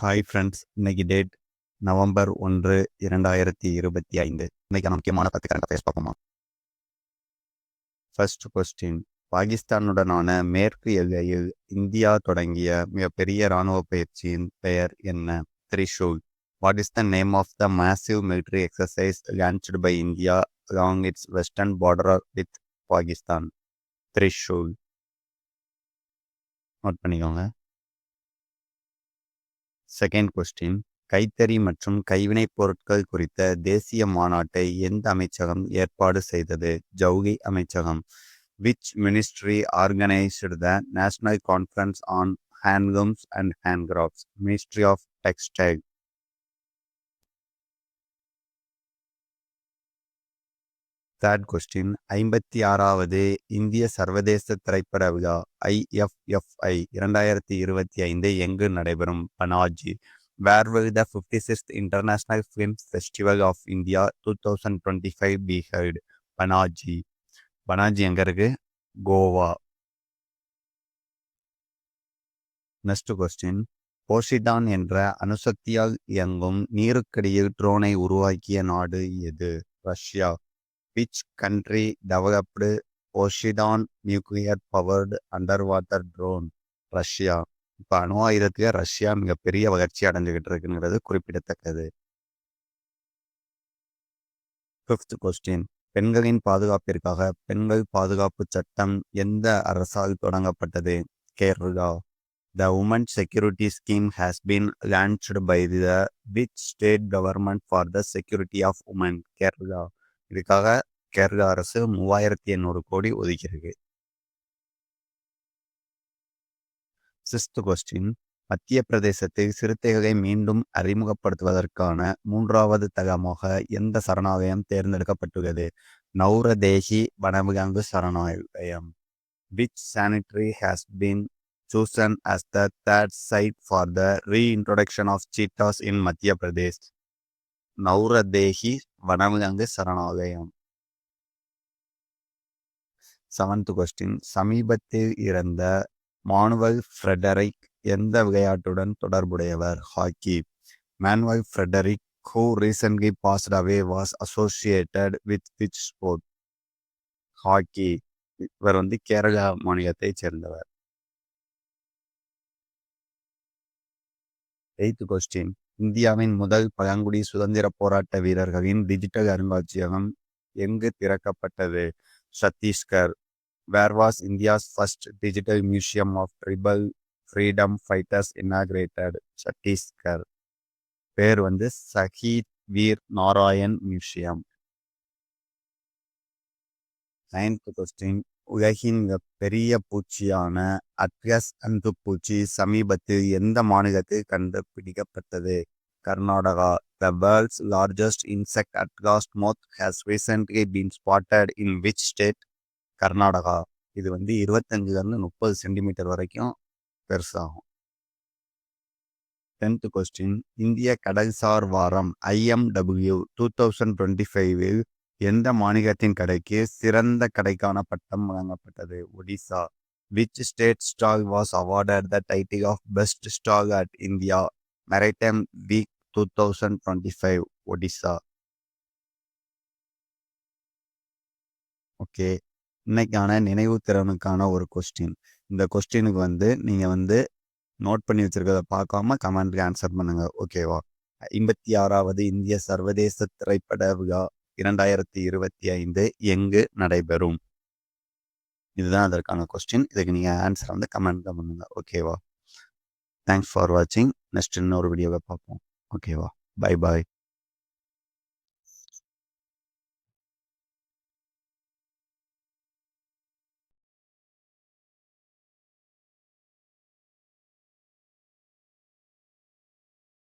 Hi friends இன்னைக்கு date November ஒன்று இரண்டாயிரத்தி இருபத்தி ஐந்து. இன்னைக்கு முக்கியமான பத்து கரண்ட் அஃபேர்ஸ் பார்ப்போமா ஃபர்ஸ்ட் கொஸ்டின் பாகிஸ்தானுடனான மேற்கு எல்லையில் இந்தியா தொடங்கிய மிகப்பெரிய இராணுவ பயிற்சியின் பெயர் என்ன? Trishul. What is the name of the massive military exercise launched by India along its western border with Pakistan Trishul. Note பண்ணிக்கோங்க. செகண்ட் கொஸ்டின் கைத்தறி மற்றும் கைவினைப் பொருட்கள் குறித்த தேசிய மாநாட்டை எந்த அமைச்சகம் ஏற்பாடு செய்தது? ஜவுகி அமைச்சகம். Which ministry organised the national conference on handlooms and handcrafts ministry of textile third question ஐம்பத்தி ஆறாவது இந்திய சர்வதேச திரைப்பட விழா ஐஎஃப்எஃப்ஐ இரண்டாயிரத்தி இருபத்தி ஐந்து எங்கு நடைபெறும்? Panaji. Where will the fifty sixth international film festival of India two thousand twenty five be held. Panaji. Panaji எங்கே இருக்கு? கோவா. நெக்ஸ்ட் கொஸ்டின் போஷிடான் என்ற அணுசக்தியால் இயங்கும் நீருக்கடியில் ட்ரோனை உருவாக்கிய நாடு எது? Russia. Which country developed Poseidon nuclear powered under water drone Russia இப்போ அணு ஆயுதத்துக்கு Russia மிகப்பெரிய வளர்ச்சி அடைஞ்சுக்கிட்டு இருக்குங்கிறது குறிப்பிடத்தக்கது. ஃபிஃப்த் கொஸ்டின் பெண்களின் பாதுகாப்பிற்காக பெண்கள் பாதுகாப்பு சட்டம் எந்த அரசால் தொடங்கப்பட்டது? Kerala. The women security scheme has been launched by the which state government for the security of women Kerala. இதுக்காக கேரளா அரசு மூவாயிரத்தி எண்ணூறு கோடி ஒதுக்கியிருக்கு. Sixth question. மத்திய பிரதேசத்தில் சிறுத்தைகளை மீண்டும் அறிமுகப்படுத்துவதற்கான மூன்றாவது தகமாக எந்த சரணாலயம் தேர்ந்தெடுக்கப்பட்டுள்ளது? நௌரதேகி வனவிலங்கு சரணாலயம். Which sanctuary has been chosen as the third site for the reintroduction of cheetahs in Madhya Pradesh. Nauradehi வனவிலங்கு சரணாலயம். செவன்த் கொஸ்டின் சமீபத்தில் இறந்த மானுவல் ஃப்ரெடரிக் எந்த விளையாட்டுடன் தொடர்புடையவர்? Hockey. Manuel Frederick who recently passed away was associated with which sport hockey. இவர் வந்து கேரளா மாநிலத்தை சேர்ந்தவர். எய்த் கொஸ்டின் இந்தியாவின் முதல் பழங்குடி சுதந்திர போராட்ட வீரர்களின் டிஜிட்டல் அருங்காட்சியகம் எங்கு திறக்கப்பட்டது? Chhattisgarh where was India's first digital museum of tribal freedom fighters inaugurated? Chhattisgarh. பேர் வந்து Shaheed Veer Narayan museum. Ninth question. உலகின் பெரிய பூச்சியான அட்ரஸ் அந்து பூச்சி சமீபத்தில் எந்த மாநிலத்தில் கண்டுபிடிக்கப்பட்டது? Karnataka the world's largest insect atlas moth has recently been spotted in which state? Karnataka. இது வந்து இருபத்தஞ்சுலேருந்து முப்பது சென்டிமீட்டர் வரைக்கும் பெருசாகும். Tenth question. இந்திய கடல்சார் வாரம் ஐஎம்டபிள்யூ டூ தௌசண்ட் டுவெண்ட்டி ஃபைவில் எந்த மாநிலத்தின் கடைக்கு சிறந்த கடைக்கான பட்டம் வழங்கப்பட்டது? Odisha. Which state stall was awarded the title of best stall at India maritime week two thousand twenty five Odisha okay இன்னைக்கான நினைவு திறனுக்கான ஒரு கொஸ்டின் இந்த கொஸ்டினுக்கு வந்து நீங்கள் வந்து நோட் பண்ணி வச்சிருக்கிறத பார்க்காம கமெண்ட்க்கு ஆன்சர் பண்ணுங்க. ஓகேவா ஐம்பத்தி ஆறாவது இந்திய சர்வதேச திரைப்பட விழா. இரண்டாயிரத்தி இருபத்தி ஐந்து எங்கு நடைபெறும்? இதுதான் அதற்கான கொஸ்டின் இதுக்கு நீங்கள் ஆன்சர் வந்து கமெண்ட் தான் பண்ணுங்க. ஓகேவா தேங்க்ஸ் ஃபார் வாட்சிங் நெக்ஸ்ட் இன்னொரு வீடியோவை பார்ப்போம். ஓகேவா பை பாய்